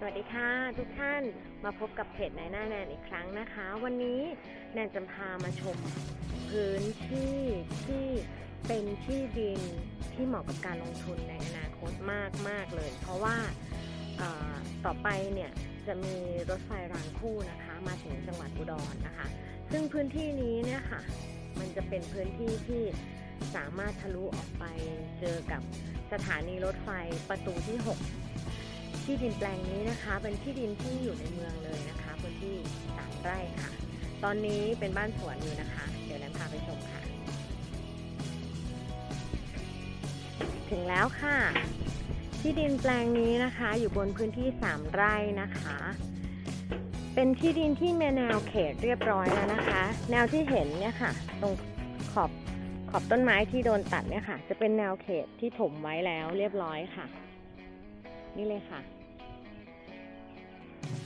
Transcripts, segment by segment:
สวัสดีค่ะทุกท่านมาพบกับเพจนายหน้าแนนอีกครั้งนะคะ วันนี้แนนจะพามาชมพื้นที่ที่เป็นที่ดินที่เหมาะกับการลงทุนในอนาคตมากมากเลย เพราะว่าต่อไปเนี่ยจะมีรถไฟรางคู่นะคะ มาถึงจังหวัดอุดรนะคะ ซึ่งพื้นที่นี้เนี่ยค่ะ มันจะเป็นพื้นที่ที่สามารถทะลุออกไปเจอกับสถานีรถไฟประตูที่ 6 ที่ดินแปลงนี้นะคะ เป็นที่ดินที่อยู่ในเมืองเลยนะคะพื้นที่สามไร่ค่ะ ตอนนี้เป็นบ้านสวนอยู่นะคะ เดี๋ยวนั้นพาไปชมค่ะ ถึงแล้วค่ะ ที่ดินแปลงนี้นะคะ อยู่บนพื้นที่สามไร่นะคะ เป็นที่ดินที่มีแนวเขตเรียบร้อยแล้วนะคะ แนวที่เห็นเนี่ยค่ะ ตรงขอบขอบต้นไม้ที่โดนตัดเนี่ยค่ะ จะเป็นแนวเขตที่ถมไว้แล้วเรียบร้อยค่ะ นี่เลยค่ะ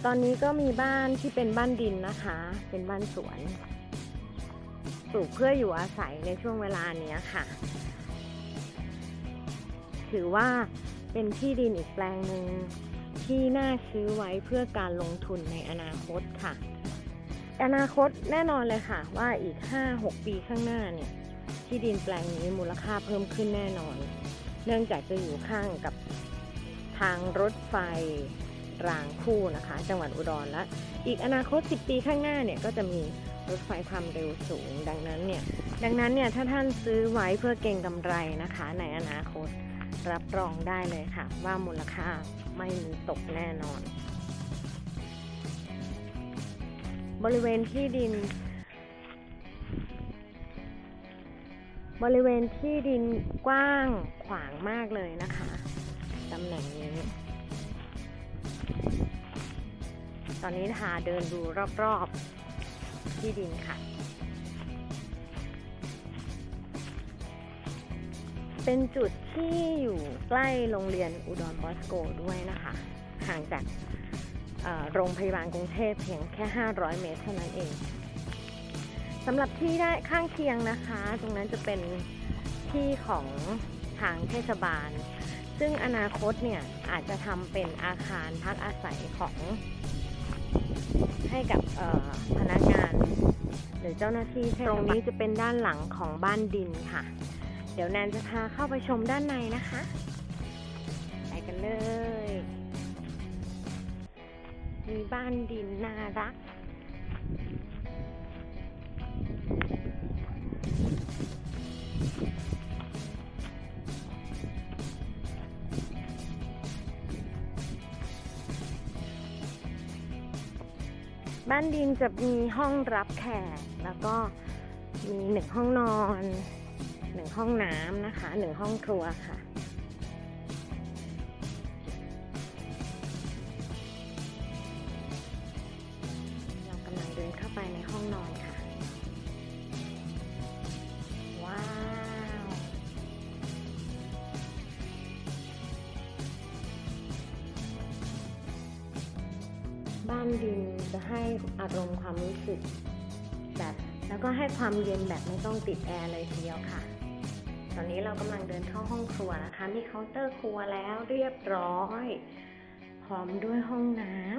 ตอนนี้ก็มีบ้านที่เป็นบ้านดินนะคะ เป็นบ้านสวนปลูกเพื่ออยู่อาศัยในช่วงเวลาเนี้ยค่ะ ถือว่าเป็นที่ดินอีกแปลงหนึ่งที่น่าซื้อไว้เพื่อการลงทุนในอนาคตค่ะ อนาคตแน่นอนเลยค่ะ ว่าอีก 5-6 ปีข้างหน้าเนี่ย ที่ดินแปลงนี้มูลค่าเพิ่มขึ้นแน่นอน เนื่องจากจะอยู่ข้างกับทางรถไฟ รางคู่นะคะ จังหวัดอุดรและ อีกอนาคต 10 ปีข้างหน้าเนี่ยก็จะมีรถไฟความเร็วสูง ดังนั้นเนี่ยดังนั้นเนี่ยถ้าท่านซื้อไว้เพื่อเก็งกำไรนะคะ ในอนาคตรับรองได้เลยค่ะ ว่ามูลค่าไม่มีตกแน่นอน บริเวณที่ดิน บริเวณที่ดินกว้างขวางมากเลยนะคะตำแหน่งนี้ ตอนนี้ทาเดินดูรอบๆที่ดินค่ะ เป็นจุดที่อยู่ใกล้โรงเรียนอุดรบอสโกด้วยนะคะ ห่างจากโรงพยาบาลกรุงเทพเพียงแค่ 500 เมตรเท่านั้นเองสำหรับที่ได้ข้างเคียงนะคะ ตรงนั้นจะเป็นที่ของทางเทศบาล ซึ่งอนาคตเนี่ยอาจจะทำเป็นอาคารพักอาศัยของ ให้กับเอ่อพนักงาน หรือเจ้าหน้าที่ตรงนี้จะเป็นด้านหลังของบ้านดินค่ะ เดี๋ยวแนนจะพาเข้าไปชมด้านในนะคะไปกันเลย มีบ้านดินน่ารัก บ้านดินจะมีห้องรับแขกแล้วก็มีหนึ่งห้องนอนหนึ่งห้องน้ำนะคะหนึ่งห้องครัวค่ะ บ้านดินจะให้อารมณ์ความรู้สึกแบบแล้วก็ให้ความเย็นแบบไม่ต้องติดแอร์เลยทีเดียวค่ะ ตอนนี้เรากำลังเดินเข้าห้องครัวนะคะมีเคาน์เตอร์ครัวแล้วเรียบร้อยพร้อมด้วยห้องน้ำ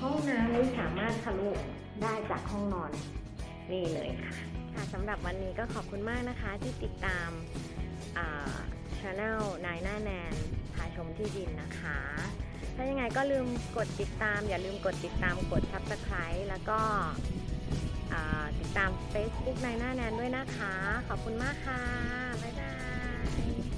ห้องน้ำนี้สามารถทะลุได้จากห้องนอน นี่เลยค่ะค่ะ สำหรับวันนี้ก็ขอบคุณมากนะคะที่ติดตามช anel นายหน้าแนนพาชมที่ดินนะคะ ถ้ายังไงก็ลืมกดติดตาม อย่าลืมกดติดตามกด subscribe แล้วก็ติดตาม Facebook นายหน้าแนนด้วยนะคะ ขอบคุณมากค่ะ บ๊ายบาย